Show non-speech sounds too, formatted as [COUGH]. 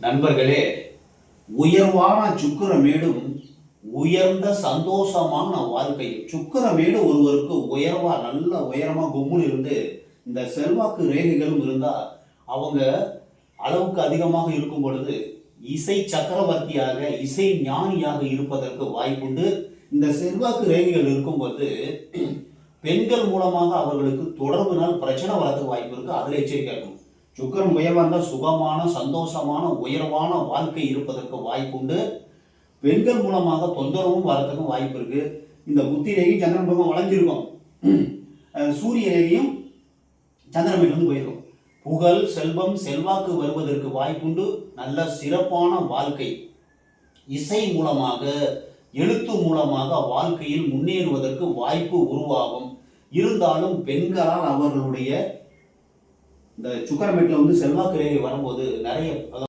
நண்பர்களே உயர்வான சுக்கிரமேடும் உயர்ந்த சந்தோஷமான வாழ்க்கை. சுக்கிரமேடு ஒருவருக்கு உயர்வா நல்ல உயரமா கும்முன்னு இருந்து இந்த செல்வாக்கு ரேகைகளும் இருந்தா அவங்க அளவுக்கு அதிகமாக இருக்கும் பொழுது இசை சக்கரவர்த்தியாக இசை ஞானியாக இருப்பதற்கு வாய்ப்புண்டு. இந்த செல்வாக்கு ரேகைகள் இருக்கும்போது [CLEARS THROAT] பெண்கள் மூலமாக அவர்களுக்கு தொடர்புனால் பிரச்சனை வரதுக்கு வாய்ப்பு இருக்கு. அதில் எச்சரிக்கை இருக்கணும் சுக்கரன் உயர்வா சுகமான சந்தோஷமான உயர்வான வாழ்க்கை இருப்பதற்கு வாய்ப்புண்டு. பெண்கள் மூலமாக தொந்தரவும் வரத்துக்கும் வாய்ப்பு இருக்கு. இந்த புத்தி ரேகையும் சந்திரன் பக்கம் வளைஞ்சிருக்கும் சூரிய ரேகையும் சந்திரன் போயிருக்கும் புகழ் செல்வம் செல்வாக்கு வருவதற்கு வாய்ப்புண்டு. நல்ல சிறப்பான வாழ்க்கை. இசை மூலமாக எழுத்து மூலமாக வாழ்க்கையில் முன்னேறுவதற்கு வாய்ப்பு உருவாகும். இருந்தாலும் பெண்களால் அவர்களுடைய இந்த சுக்கரமேட்டில் வந்து செல்வாக்கு ரேகை வரும்போது நிறைய